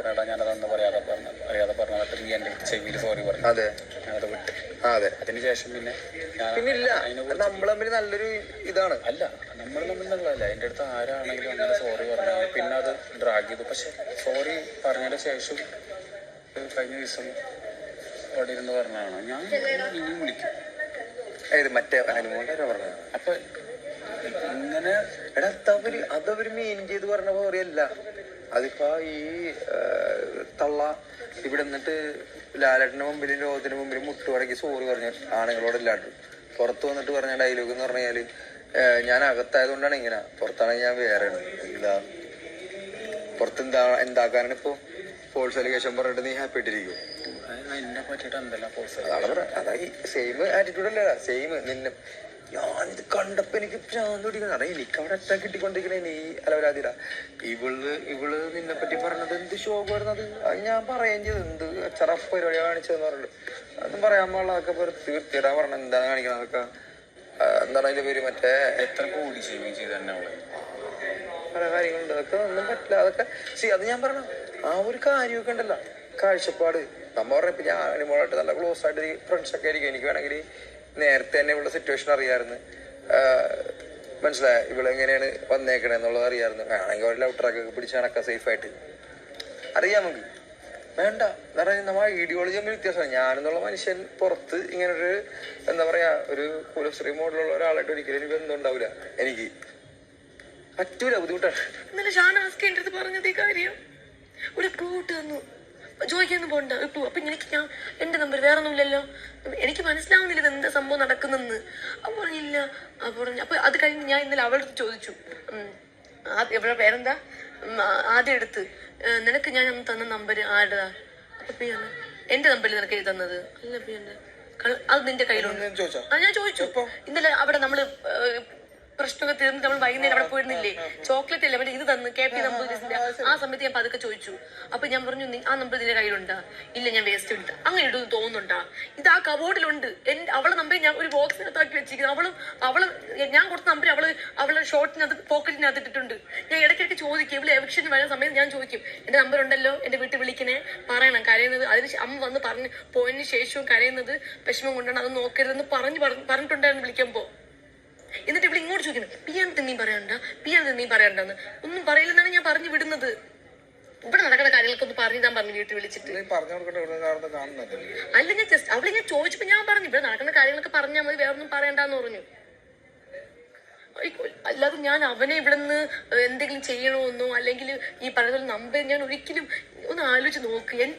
പറഞ്ഞാ ഞാനതൊന്ന് പറയാതെ പറഞ്ഞു. അറിയാതെ പറഞ്ഞത് നീ എന്റെ ചെവിയിൽ സോറി പറഞ്ഞു. അതെ. ഞാനത് വിട്ട്. അതെ. അതിനുശേഷം പിന്നെ പിന്നെ ഇല്ല നമ്മൾ തമ്മിൽ നല്ലൊരു ഇതാണ്. അല്ല നമ്മൾ തമ്മിലുള്ളതല്ല എന്റെ അടുത്ത് ആരാണെങ്കിലും അങ്ങനെ സോറി പറഞ്ഞു പിന്നെ അത് ഡ്രാഗ് ചെയ്തു. പക്ഷെ സോറി പറഞ്ഞതിന് ശേഷം കഴിഞ്ഞ ദിവസം അവിടെ ഇരുന്ന് പറഞ്ഞതാണ്. ഞാൻ ഇനിയും വിളിക്കും. ഏത് മറ്റേ അനുമോന്റെ പറഞ്ഞത് അപ്പൊ ഇങ്ങനെ എടാ അതവര് അതവര് മെയിൻ ചെയ്ത് പറഞ്ഞ പോലെയല്ല. അതിപ്പോ ഈ തള്ള ഇവിടെ നിന്നിട്ട് ലാലേട്ടന്റെ മുമ്പിലും ലോകത്തിന് മുമ്പിലും മുട്ടുപടക്കി സോറി പറഞ്ഞു ആണുങ്ങളോടല്ലാണ്ട് പുറത്ത് വന്നിട്ട് പറഞ്ഞ ഡയലോഗ് എന്ന് പറഞ്ഞാൽ ഞാൻ ഞാൻ അകത്തായതുകൊണ്ടാണ് ഇങ്ങനെ. പുറത്താണെങ്കിൽ ഞാൻ വേറെയാണ്. എന്താ? പുറത്ത് എന്താ എന്താക്കാനാണ് ഇപ്പൊ ഫോൾസ് അലിഗേഷൻ പറഞ്ഞിട്ട് നീ ഹാപ്പി ആയിട്ടിരിക്കും അതാണ് സെയിം ആറ്റിറ്റ്യൂഡ് അല്ലേ? സെയിം നിന്നെ ഞാനിത് കണ്ടപ്പോ എനിക്ക് ഭ്രാന്ത് പിടിക്കണം അതാ എനിക്ക് അവിടെ എത്താൻ കിട്ടിക്കൊണ്ടിരിക്കണേ നീ അലവരാതിര. ഇവൾ ഇവൾ നിന്നെ പറ്റി പറഞ്ഞത് എന്ത് ശോകമായിരുന്നു അത് അത് ഞാൻ പറയുകയും ചെയ്തത് എന്ത് ചറഫ് പരിപാടി കാണിച്ചതെന്ന് പറഞ്ഞിട്ട്. അതും പറയാൻ പാടില്ല. അതൊക്കെ തീർത്തിടാൻ പറഞ്ഞ എന്താണ് കാണിക്കണം അതൊക്കെ? എന്താണ് അതിന്റെ പേര്? മറ്റേ എത്ര കോടി ഷേവിങ് ചെയ്ത പല കാര്യങ്ങളുണ്ട്. അതൊക്കെ ഒന്നും പറ്റില്ല. അതൊക്കെ സി അത് ഞാൻ പറഞ്ഞു ആ ഒരു കാര്യമൊക്കെ ഉണ്ടല്ലോ. കാഴ്ചപ്പാട്. നമ്മ പറഞ്ഞപ്പോ ഞാൻ അനുമോളായിട്ട് നല്ല ക്ലോസ് ആയിട്ട് ഫ്രണ്ട്സ് ഒക്കെ ആയിരിക്കും. എനിക്ക് വേണമെങ്കിൽ നേരത്തെ തന്നെ ഇവളുടെ സിറ്റുവേഷൻ അറിയാമായിരുന്നു മനസ്സിലായ? ഇവളെങ്ങനെയാണ് വന്നേക്കണേ എന്നുള്ളത് അറിയാമായിരുന്നു വേണമെങ്കിൽ ഒരു ലവ് ട്രാക്കൊക്കെ പിടിച്ച് നടക്കാം സേഫ് ആയിട്ട്. അറിയാം നമുക്ക്. വേണ്ട. എന്താ പറഞ്ഞാൽ നമ്മ ഐഡിയോളജി തമ്മിൽ വ്യത്യാസമാണ്. ഞാനെന്നുള്ള മനുഷ്യൻ പുറത്ത് ഇങ്ങനെ ഒരു എന്താ പറയാ ഒരു കുലശ്രീ മോഡലുള്ള ഒരാളായിട്ട് ഒരിക്കലും എനിക്ക് ബന്ധം ഉണ്ടാവില്ല. എനിക്ക് പറ്റൂല ബുദ്ധിമുട്ടാണ്. പറഞ്ഞത് ഈ കാര്യം. ഒരു ക്ലൂ തന്നു. ചോദിക്കാന്ന് പോണ്ട. ഇട്ടു അപ്പൊ എനിക്ക് ഞാൻ എന്റെ നമ്പർ വേറെ ഒന്നുമില്ലല്ലോ എനിക്ക് മനസ്സിലാവുന്നില്ല ഇത് എന്താ സംഭവം നടക്കുന്നെന്ന്. അപ്പൊ ഇല്ല അപ്പൊ പറഞ്ഞു അപ്പൊ അത് കഴിഞ്ഞ് ഞാൻ ഇന്നലെ അവളടുത്ത് ചോദിച്ചു. എവിടെ പേരെന്താ? ആദ്യം എടുത്ത്. നിനക്ക് ഞാൻ അന്ന് തന്ന നമ്പർ ആരുടെതാ അപ്പൊ പിയാണ് എന്റെ നമ്പറിൽ നിനക്ക് എഴുതി തന്നത്? അല്ല പിയാണ് അത് നിന്റെ കയ്യിലുണ്ട്. ഞാൻ ആ ഞാൻ ചോദിച്ചു. ഇന്നലെ അവിടെ നമ്മൾ ഏഹ്, പ്രശ്നമൊക്കെ തീർന്ന് നമ്മൾ വൈകുന്നേരം അവിടെ പോയിരുന്നില്ലേ? ചോക്ലേറ്റ് അല്ലേ? അവർ ഇത് തന്നു കെ പി നമ്പൂരിന്റെ ആ സമയത്ത് ഞാൻ പതുക്കെ ചോദിച്ചു. അപ്പൊ ഞാൻ പറഞ്ഞു "നി- ആ നമ്പർ ഇതിന്റെ കയ്യിലുണ്ട്? ഇല്ല ഞാൻ വേസ്റ്റ് ഉണ്ട് അങ്ങനെ ഇടുന്നു തോന്നുന്നുണ്ടാ? ഇത് ആ കബോർഡിലുണ്ട് എന്റെ അവളെ നമ്പർ ഞാൻ ഒരു ബോക്സിനകത്താക്കി വെച്ചിരിക്കുന്നു. അവളും അവൾ ഞാൻ കൊടുത്ത നമ്പർ അവൾ അവളെ ഷോർട്ടിനകത്ത് പോക്കറ്റിനകത്ത് ഇട്ടിട്ടുണ്ട്. ഞാൻ ഇടയ്ക്കിടയ്ക്ക് ചോദിക്കും. ഇവിടെ എവിക്ഷന് വരുന്ന സമയത്ത് ഞാൻ ചോദിക്കും. എന്റെ നമ്പർ ഉണ്ടല്ലോ? എന്റെ വീട്ടിൽ വിളിക്കണേ. പറയണം. കരയുന്നത് അതിന് അമ്മ വന്ന് പറഞ്ഞ് പോയതിന് ശേഷവും കരയുന്നത് വിഷമം കൊണ്ടാണ് അത് നോക്കരുതെന്ന് പറഞ്ഞു പറഞ്ഞ്- പറഞ്ഞിട്ടുണ്ടായിരുന്നു വിളിക്കുമ്പോ. എന്നിട്ട് ഇവിടെ ഇങ്ങോട്ട് ചോദിക്കുന്നത് പിയാനത്ത് നീ പറയണ്ട പിയാനത്ത് നീ പറയണ്ടെന്ന് ഒന്നും പറയില്ലെന്നാണ് ഞാൻ പറഞ്ഞു വിടുന്നത്. ഇവിടെ നടക്കുന്ന കാര്യങ്ങളൊക്കെ ഒന്ന് പറഞ്ഞു ഞാൻ പറഞ്ഞു വീട്ടിൽ വിളിച്ചിട്ട് പറഞ്ഞു അല്ല ഞാൻ ജസ്റ്റ് അവിടെ ഞാൻ ചോദിച്ചപ്പോ ഞാൻ പറഞ്ഞു ഇവിടെ നടക്കുന്ന കാര്യങ്ങളൊക്കെ പറഞ്ഞാൽ മതി വേറെ ഒന്നും പറയണ്ടെന്ന് പറഞ്ഞു. അല്ലാതെ ഞാൻ അവനെ ഇവിടെ നിന്ന് എന്തെങ്കിലും ചെയ്യണമെന്നോ അല്ലെങ്കിൽ ഈ പറയുന്ന നമ്പർ ഞാൻ ഒരിക്കലും ഒന്ന് ആലോചിച്ച് നോക്ക്. ഞാൻ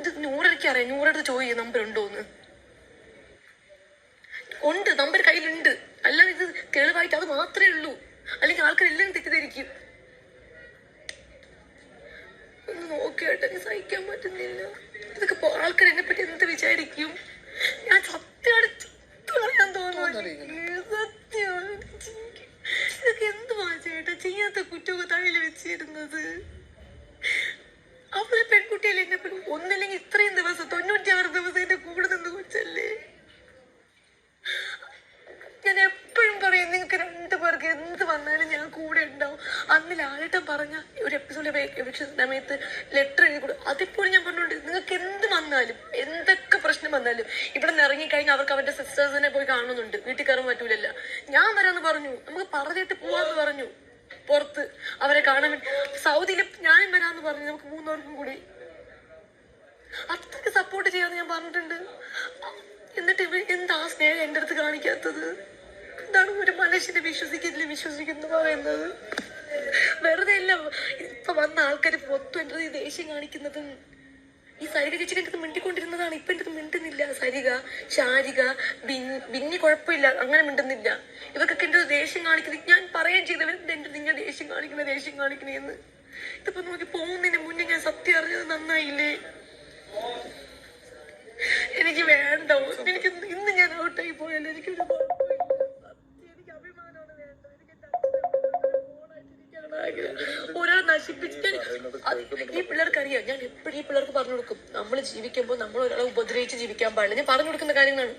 ഇത് നൂറരയ്ക്ക് അറിയാം നൂറടുത്ത് ചോദിക്കും നമ്പർ ഉണ്ടോന്ന് ഉണ്ട് നമ്പർ കയ്യിലുണ്ട്. അല്ലാതെ ഇത് തെളിവായിട്ട് അത് മാത്രമേ ഉള്ളൂ. അല്ലെങ്കിൽ ആൾക്കാരെല്ലാം തെറ്റിദ്ധരിക്കും ഒന്ന് നോക്കിയാട്ടെ എനിക്ക് സഹിക്കാൻ പറ്റുന്നില്ല ഇതൊക്കെ പോ- ആൾക്കാർ എന്നെ പറ്റി എന്ത് വിചാരിക്കും ഞാൻ സത്യമാണ് ചത്തു പറയാൻ തോന്നുന്നു സത്യമാണ് ഇതൊക്കെ എന്തുവാ ചേട്ടാ ചെയ്യാത്ത കുറ്റമൊക്കെ തലയിൽ വെച്ചിരുന്നത് അവളെ പെൺകുട്ടിയല്ലേ എന്നെ പെൺ ഒന്നല്ലെങ്കിൽ ഇത്രയും ദിവസം തൊണ്ണൂറ്റിയാറ് ദിവസം എന്റെ കൂടെ നിന്ന് കൊച്ചല്ലേ ഞാൻ എപ്പോഴും പറയും നിങ്ങൾക്ക് രണ്ടു പേർക്ക് എന്ത് വന്നാലും ഞാൻ കൂടെ ഉണ്ടാവും അന്ന് ലാലേട്ടൻ പറഞ്ഞ ഒരു എപ്പിസോഡ് സമയത്ത് ലെറ്റർ എഴുതി കൊടുക്കും അതിപ്പോഴും ഞാൻ പറഞ്ഞോണ്ട് നിങ്ങൾക്ക് എന്ത് വന്നാലും എന്തൊക്കെ പ്രശ്നം വന്നാലും ഇവിടെ നിന്ന് ഇറങ്ങിക്കഴിഞ്ഞാൽ അവർക്ക് അവരുടെ സിസ്റ്റേഴ്സിനെ പോയി കാണുന്നുണ്ട്. വീട്ടിൽ കയറാൻ പറ്റൂലല്ല. ഞാൻ വരാന്ന് പറഞ്ഞു. നമുക്ക് പറഞ്ഞിട്ട് പോവാന്ന് പറഞ്ഞു. പുറത്ത് അവരെ കാണാൻ സൗദിയിൽ ഞാനും വരാന്ന് പറഞ്ഞു. നമുക്ക് മൂന്നോർക്കും കൂടി. അത്രയ്ക്ക് സപ്പോർട്ട് ചെയ്യാന്ന് ഞാൻ പറഞ്ഞിട്ടുണ്ട്. എന്നിട്ട് ഇവർ എന്താ സ്നേഹം എന്റെ അടുത്ത് കാണിക്കാത്തത്? എന്താണ് ഒരു മനുഷ്യനെ വിശ്വസിക്കുന്നില്ല വിശ്വസിക്കുന്നു പറയുന്നത്? വെറുതെ അല്ല ഇപ്പൊ വന്ന ആൾക്കാർ പൊത്തു എന്റെ ഈ ദേഷ്യം കാണിക്കുന്നതും. ഈ സരിക ചേച്ചി എന്റെ മിണ്ടിക്കൊണ്ടിരുന്നതാണ്. ഇപ്പൊ എന്റെ മിണ്ടുന്നില്ല സരിക ശാരിക ബിന്നി കുഴപ്പമില്ല അങ്ങനെ മിണ്ടുന്നില്ല. ഇവർക്കൊക്കെ എന്റെ ദേഷ്യം കാണിക്കുന്നത്. ഞാൻ പറയാൻ ചെയ്തവർ എന്റെ നിങ്ങൾ ദേഷ്യം കാണിക്കണ ദേഷ്യം കാണിക്കണേന്ന് ഇതിപ്പോ നോക്കി പോകുന്നതിന് മുന്നേ ഞാൻ സത്യം അറിഞ്ഞത് നന്നായില്ലേ? എനിക്ക് വേണ്ട. എനിക്ക് ഇന്ന് ഞാൻ ഔട്ടായി പോയാലും എനിക്ക് ഞാൻ- ഈ പിള്ളേർക്ക് അറിയാം ഞാൻ എപ്പോഴും ഈ പിള്ളേർക്ക് പറഞ്ഞു കൊടുക്കും. നമ്മൾ ജീവിക്കുമ്പോൾ നമ്മൾ ഒരാളെ ഉപദ്രവിച്ച് ജീവിക്കാൻ പാടില്ല. ഞാൻ പറഞ്ഞു കൊടുക്കുന്ന കാര്യങ്ങളാണ്.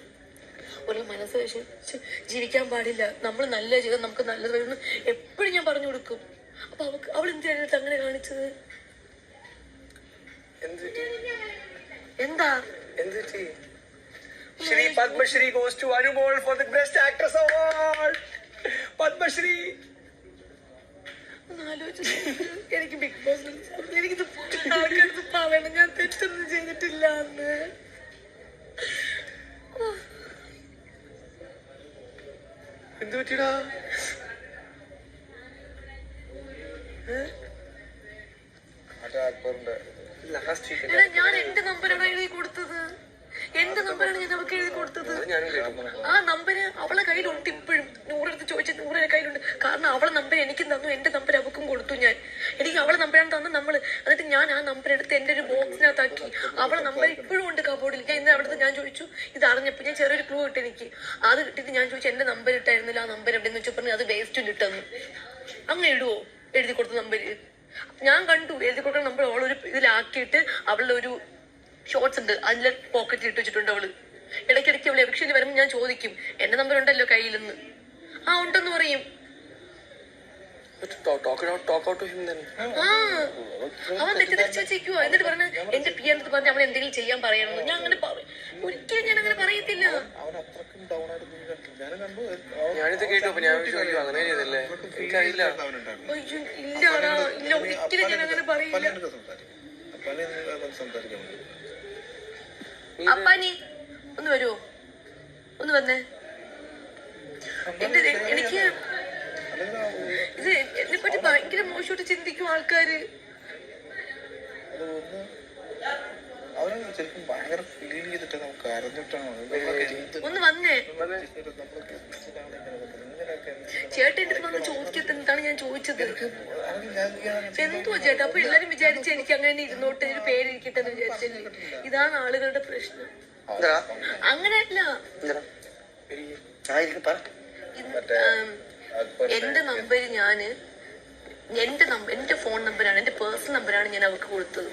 ഒരാൾ മനസ്സ് വിഷമിച്ച് ജീവിക്കാൻ പാടില്ല. നമ്മൾ നല്ല ജീവിതം നമുക്ക് നല്ലത് വരുന്നു എപ്പോഴും ഞാൻ പറഞ്ഞു കൊടുക്കും. അപ്പൊ അവക്ക് അവൾ എന്തിനാണ് അങ്ങനെ കാണിച്ചത്? എന്താ? Shri Padmashree goes to Anumol for the best actress award Padmashree. എനിക്ക് ബിഗ് ബോസ് എനിക്കിത് ആൾക്കാർക്ക് പറയണം. ഞാൻ തെറ്റൊന്നും ചെയ്തിട്ടില്ല എന്ന് എന്ത് എടാ ഞാൻ എന്റെ നമ്പറാണ് എഴുതി കൊടുത്തത്? എന്റെ നമ്പറാണ് ഞാൻ അവൾക്ക് എഴുതി കൊടുത്തത്? ആ നമ്പര് അവളെ ഇപ്പോഴും നൂറെടുത്ത് ചോദിച്ച നൂറിന്റെ കയ്യിലുണ്ട്. കാരണം അവളെ നമ്പർ എനിക്ക് തന്നു എന്റെ നമ്പർ അവക്കും കൊടുത്തു ഞാൻ. എനിക്ക് അവളെ നമ്പറാണ് തന്നു നമ്മൾ. എന്നിട്ട് ഞാൻ ആ നമ്പർ എടുത്ത് എന്റെ ഒരു ബോക്സിനകത്താക്കി. അവളെ നമ്പർ ഇപ്പോഴും ഉണ്ട് കബോർഡിൽ ഞാൻ ഇന്ന് അവിടുത്തെ ഞാൻ ചോദിച്ചു ഇത് അറിഞ്ഞപ്പോൾ ഞാൻ ചെറിയൊരു ക്ലൂ കിട്ടി എനിക്ക്. അത് കിട്ടിയിട്ട് ഞാൻ ചോദിച്ചു എന്റെ നമ്പർ ഇട്ടായിരുന്നില്ല ആ നമ്പർ എവിടെയെന്ന് വെച്ചാൽ പറഞ്ഞു അത് വേസ്റ്റ് ഇട്ടെന്ന്. അങ്ങ് ഇടുവോ എഴുതി കൊടുത്ത നമ്പര് ഞാൻ കണ്ടു എഴുതി കൊടുക്കുന്ന നമ്പർ അവളൊരു ഇതിലാക്കിയിട്ട് അവളുടെ ഒരു ഷോർട്സ് ഉണ്ട്. അതിലെ പോക്കറ്റിൽ ഇട്ട് വെച്ചിട്ടുണ്ട് അവൾ. ഇടയ്ക്കിടയ്ക്ക് അവൾ എവിക്ഷനിൽ വരുമ്പോൾ ഞാൻ ചോദിക്കും എന്റെ നമ്പർ ഉണ്ടല്ലോ കയ്യിലെന്ന്. ആ ഉണ്ടെന്ന് പറയും. Talk talk out to him then ആ അവൻ തെറ്റിദ്ധരിച്ച് വെച്ചേക്കുവോ. എന്നിട്ട് പറഞ്ഞ എന്റെ പി എന്നിട്ട് പറഞ്ഞ് അവൻ എന്തെങ്കിലും ചെയ്യാൻ പറയണമെന്ന്. ഞാൻ അങ്ങനെ ഒരിക്കലും ഞാൻ അങ്ങനെ പറയത്തില്ല. ഞാനിത് കേട്ടു ഞാൻ അങ്ങനെ ചെയ്തല്ലേ? എനിക്കറിയില്ല. അയ്യോ ഇല്ലാടാ ഇല്ല ഒരിക്കലും ഞാൻ അങ്ങനെ പറയില്ല. അപ്പാനി ഒന്ന് വരുമോ ഒന്ന് വന്നേ. എന്റെ എനിക്ക് ഇത് എന്നെ പറ്റി ഭയങ്കര മോശമായിട്ട് ചിന്തിക്കും ആൾക്കാര്. അവന് ചിലപ്പം ഭയങ്കര ഫീൽ ചെയ്തിട്ട് നമുക്ക് അറിഞ്ഞിട്ടാണ്? ഒന്ന് വന്നേ. ചേട്ടൻ എന്റെ വന്ന് ചോദിക്കത്ത് എന്താണ് ഞാൻ ചോദിച്ചത്? എന്തുവാ ചേട്ടാ? അപ്പൊ എല്ലാരും വിചാരിച്ച എനിക്ക് അങ്ങനെ ഇരുന്നോട്ട് ഒരു പേരിരിക്കട്ടെ എന്ന് വിചാരിച്ചല്ലേ ഇതാണ് ആളുകളുടെ പ്രശ്നം. അങ്ങനെയല്ല. എന്റെ നമ്പർ ഞാൻ എന്റെ നമ്പർ എന്റെ ഫോൺ നമ്പറാണ് എന്റെ പേഴ്സണൽ നമ്പറാണ് ഞാൻ അവർക്ക് കൊടുത്തത്.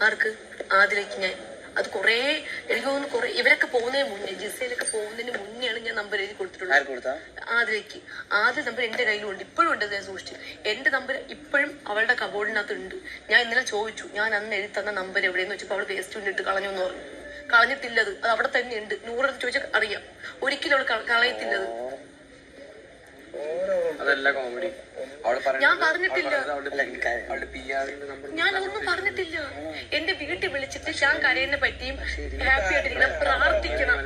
ആർക്ക്? ആദിലേക്ക് ഞാൻ. അത് കുറെ എനിക്ക് തോന്നുന്നു കുറെ ഇവരൊക്കെ പോകുന്നതിന് മുന്നേ ജിസയിലൊക്കെ പോകുന്നതിന് മുന്നെയാണ് ഞാൻ നമ്പർ എഴുതി കൊടുത്തിട്ടുള്ളത്. ആദ്യക്ക് ആദ്യ നമ്പർ എന്റെ കയ്യിലുണ്ട് ഇപ്പോഴും ഉണ്ട് ഞാൻ സൂക്ഷിച്ചു. എന്റെ നമ്പർ ഇപ്പോഴും അവളുടെ കബോർഡിനകത്ത് ഉണ്ട് ഞാൻ ഇന്നലെ ചോദിച്ചു ഞാൻ അന്ന് എഴുതി തന്ന നമ്പർ എവിടെയെന്ന്? വെച്ചപ്പോൾ അവൾ വേസ്റ്റ് കൊണ്ടിട്ട് കളഞ്ഞു എന്ന് പറഞ്ഞു. കളഞ്ഞിട്ടില്ലത്. അത് അവിടെ തന്നെ ഉണ്ട് നൂറെടുത്ത് ചോദിച്ചാൽ അറിയാം. ഒരിക്കലും അവൾ കള- കളയത്തില്ലത്. അതല്ല കോമഡി ഞാൻ പറഞ്ഞിട്ടില്ല. ഞാൻ അതൊന്നും പറഞ്ഞിട്ടില്ല. എന്റെ വീട്ടിൽ വിളിച്ചിട്ട് ഞാൻ കരയുന്ന പറ്റിയും ഹാപ്പി ആയിട്ടിരിക്കണം പ്രാർത്ഥിക്കണം.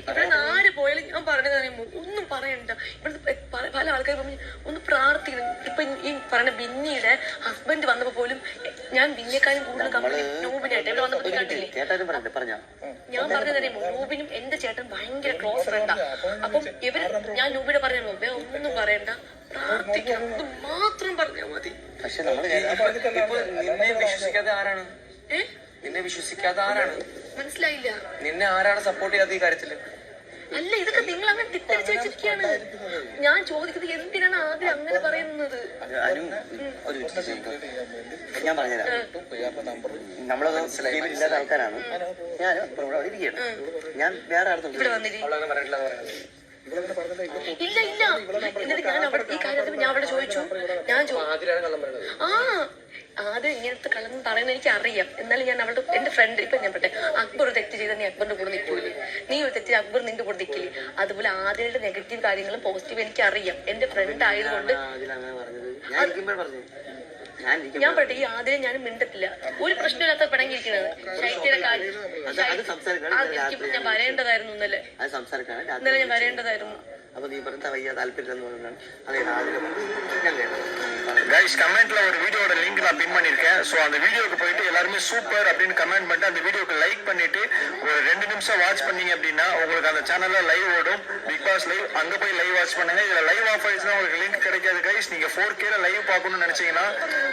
ഇവിടെ ആര് ഞാൻ പറഞ്ഞത് ഒന്നും പറയണ്ട. ഇവിടുത്തെ പല- ആൾക്കാർ പറഞ്ഞു ഒന്ന് പ്രാർത്ഥിക്കണം. ഇപ്പൊ ഈ പറഞ്ഞ ബിന്നിയുടെ ഹസ്ബൻഡ് വന്നപ്പോ പോലും ഞാൻ ബിന്നിയെക്കാളും കൂടുതൽ കമ്പനി നൂബിനായിട്ട് ഇവിടെ വന്നപ്പോ കണ്ടില്ലേ ഞാൻ പറഞ്ഞത് അറിയുമോ നൂബിനും എന്റെ ചേട്ടൻ ഭയങ്കര ക്ലോസ് ഫ്രണ്ടാ അപ്പം ഇവർ ഞാൻ നോബിയുടെ പറഞ്ഞു "വേ, ഒന്നും പറയണ്ട. പ്രാർത്ഥിക്കണം. ഇത് മാത്രം പറഞ്ഞാൽ മതി. പക്ഷെ നമ്മൾ ഇപ്പൊ നിന്നെ വിശ്വസിക്കാതെ ആരാണ്? നിന്നെ വിശ്വസിക്കാതെ ആരാണ്? മനസ്സിലായില്ല. നിന്നെ ആരാണ് സപ്പോർട്ട് ചെയ്യാത്ത ഈ കാര്യത്തിൽ? അല്ല ഇതൊക്കെ നിങ്ങൾ അങ്ങനെ തെറ്റിദ്ധരിച്ച് വെച്ചിരിക്കുകയാണ്. ഞാൻ ചോദിക്കുന്നത് എന്തിനാണ് ആദ്യം അങ്ങനെ പറയുന്നത്? ഞാൻ പറഞ്ഞുതരാം. നമ്മളത് ഇല്ലാത്ത ആൾക്കാരാണ്. ഞാൻ ഇവിടെ ഇരിക്കുകയാണ്. ഞാൻ വേറെ ആർക്കും ഇല്ല ഇല്ല. എന്നിട്ട് ഞാൻ അവിടെ ഈ കാര്യത്തിൽ ഞാൻ അവിടെ ചോദിച്ചു. ഞാൻ ആ. ആദ്യം ഇങ്ങനത്തെ കള്ളെന്ന് പറയുന്നത് എനിക്ക് അറിയാം എന്നാലും ഞാൻ അവളുടെ എന്റെ ഫ്രണ്ട് ഇപ്പൊ ഞാൻ പറ്റേ അക്ബർ ഒരു തെറ്റ് ചെയ്താൽ നീ അക്ബറിന്റെ കൂടെ നിൽക്കൂലേ നീ ഒരു തെറ്റ് അക്ബർ നിന്റെ കൂടെ നിൽക്കില്ലേ? അതുപോലെ ആദ്യയുടെ നെഗറ്റീവ് കാര്യങ്ങളും പോസിറ്റീവ് എനിക്ക് അറിയാം എന്റെ ഫ്രണ്ട് ആയതുകൊണ്ട് ഞാൻ പറ്റേ ഈ ആദ്യം ഞാൻ മിണ്ടത്തില്ല. ഒരു പ്രശ്നമില്ലാത്ത പിണങ്ങിയിരിക്കുന്നത് ശൈത്യയുടെ കാര്യം ഞാൻ വരേണ്ടതായിരുന്നു ഇന്നലെ. ഇന്നലെ ഞാൻ വരേണ്ടതായിരുന്നു. അപ്പൊ നീ പറഞ്ഞ താല്പര്യം லிங்க் நான் பின் பண்ணியிருக்கேன். ஸோ அந்த வீடியோக்கு போயிட்டு எல்லாருமே சூப்பர் அப்படின்னு கமெண்ட் பண்ணிட்டு அந்த வீடியோக்கு லைக் பண்ணிட்டு ஒரு ரெண்டு நிமிஷம் வாட்ச் பண்ணீங்க அப்படின்னா உங்களுக்கு அந்த சேனல்ல லைவ் ஓடும். பிக் பாஸ் லைவ் அங்க போய் லைவ் வாட்ச் பண்ணுங்க. இதுல லைவ் ஆஃப் ஆயிடுச்சுன்னா உங்களுக்கு லிங்க் கிடைக்காது கைஸ் நீங்க ஃபோர் கேல லைவ் பார்க்கணும்னு நினைச்சீங்கன்னா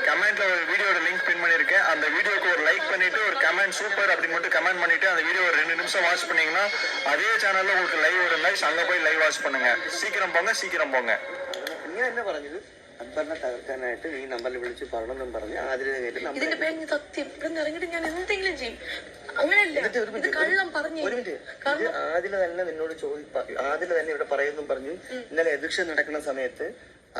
கமெண்ட்ல ஒரு வீடியோட லிங்க் பின் பண்ணியிருக்கேன். அந்த வீடியோக்கு ஒரு லைக் பண்ணிட்டு ஒரு கமெண்ட் சூப்பர் அப்படின்னு மட்டும் கமெண்ட் பண்ணிட்டு அந்த வீடியோ ஒரு ரெண்டு நிமிஷம் வாட்ச் பண்ணீங்கன்னா அதே சேனல்ல உங்களுக்கு லைவ் வரும் கைஸ் அங்க போய் லைவ் வாட்ச் பண்ணுங்க. சீக்கிரம் போங்க சீக்கிரம் போங்க. என்ன അക്ബറിനെ തകർക്കാനായിട്ട് ഈ നമ്പറിൽ വിളിച്ച് പറയണമെന്നും പറഞ്ഞ് അതിന് കേട്ട് ഇതിന്റെ പേര് സത്യം. ഇവിടെ ഇറങ്ങിയിട്ട് ഞാൻ എന്തെങ്കിലും ചെയ്യും. അങ്ങനെയല്ല. ഇത് കള്ളം പറഞ്ഞു ആദില തന്നെ നിന്നോട് ചോദി ആദില തന്നെ ഇവിടെ പറയുന്നു പറഞ്ഞു. ഇന്നലെ എലക്ഷൻ നടക്കുന്ന സമയത്ത്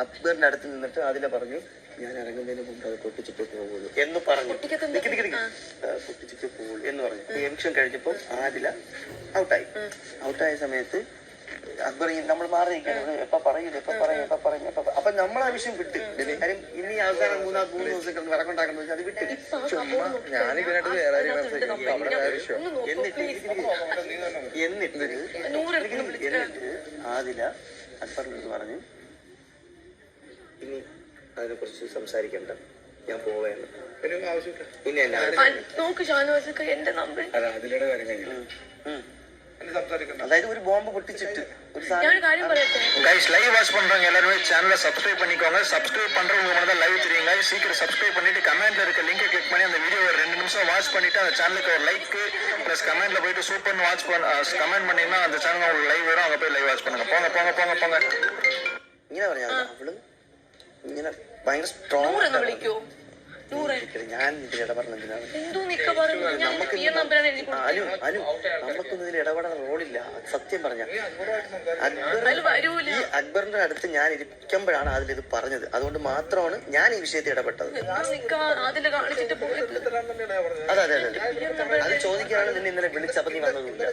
അക്ബറിന്റെ അടുത്ത് നിന്നിട്ട് ആദ്യം പറഞ്ഞു ഞാൻ ഇറങ്ങുന്നതിന് മുമ്പ് അത് പൊട്ടിച്ചിട്ട് പോകുള്ളൂ എന്ന് പറഞ്ഞു. പൊട്ടിച്ചിട്ട് പോകുള്ളൂ എന്ന് പറഞ്ഞു. എവിക്ഷൻ കഴിഞ്ഞപ്പോൾ ആദില ഔട്ടായി. ഔട്ടായ സമയത്ത് അക്ബർ നമ്മൾ മാറിയിരിക്കുന്നത് എപ്പ പറയൂല? എപ്പ പറയും? എപ്പ പറയും? എപ്പ അപ്പൊ നമ്മൾ ആ വിഷയം വിട്ട്. കാര്യം ഇനി അവസാനം മൂന്നാ മൂന്ന് ദിവസം കിടന്ന് വിറക്കുണ്ടാക്കുന്ന വെച്ചാൽ അത് വിട്ട്. ചുമ്മാ ഞാൻ ഇവനായിട്ട് വേറെ എന്നിട്ട് എന്നിട്ട് എന്നിട്ട് ആദില അക്ബറിനോട് പറഞ്ഞു ഇനി അതിനെ കുറിച്ച് സംസാരിക്കണ്ട. ഞാൻ പോവുകയാണ് ഇനി എന്നെ ആ, നോക്ക് ഷാനവാസൊക്കെ എന്റെ നമ്പർ. ഉം. അതായത് ഒരു ബോംബ് പൊട്ടിച്ചിട്ട് ഒരു സാധനം ഞാൻ കാര്യം പറയട്ടെ கைஸ் லைவ் வாட்ச் பண்றவங்க எல்லாருமே சேனலை சப்ஸ்கிரைப் பண்ணிக்கோங்க சப்ஸ்கிரைப் பண்றவங்க மட்டும் தான் லைவ் தெரியுங்க சீக்கிரம் சப்ஸ்கிரைப் பண்ணிட்டு கமெண்ட்ல இருக்க லிங்கை கிளிக் பண்ணி அந்த வீடியோ ஒரு ரெண்டு நிமிஷம் வாட்ச் பண்ணிட்டு அந்த சேனலுக்கு ஒரு லைக் பிளஸ் கமெண்ட்ல போயிட்டு சூப்பர்னு வாட்ச் பண்ண கமெண்ட் பண்ணீங்கன்னா அந்த சேனல் உங்களுக்கு லைவ் வரும் அங்க போய் லைவ் வாட்ச் பண்ணுங்க போங்க போங்க போங்க போங்க ഇങ്ങനെ പറഞ്ഞാൽ അവള് ഇങ്ങനെ ഭയങ്കര സ്ട്രോങ് നൂറെന്ന് വിളിക്കോ നൂറ് ഞാൻ ഇതിൽ ഇടപെടണം എന്തിനാണ് അനു അനു നമുക്കൊന്നും ഇതിൽ ഇടപെടാൻ റോളില്ല. സത്യം പറഞ്ഞ. അക്ബർ ഈ അക്ബറിന്റെ അടുത്ത് ഞാൻ ഇരിക്കുമ്പോഴാണ് അതിൽ ഇത് പറഞ്ഞത്. അതുകൊണ്ട് മാത്രമാണ് ഞാൻ ഈ വിഷയത്തിൽ ഇടപെട്ടത്. അതെ അതെ അതെ. അത് ചോദിക്കാനാണ് നിന്നെ ഇന്നലെ വിളിച്ചപ്പോ നീ വന്നതുമില്ല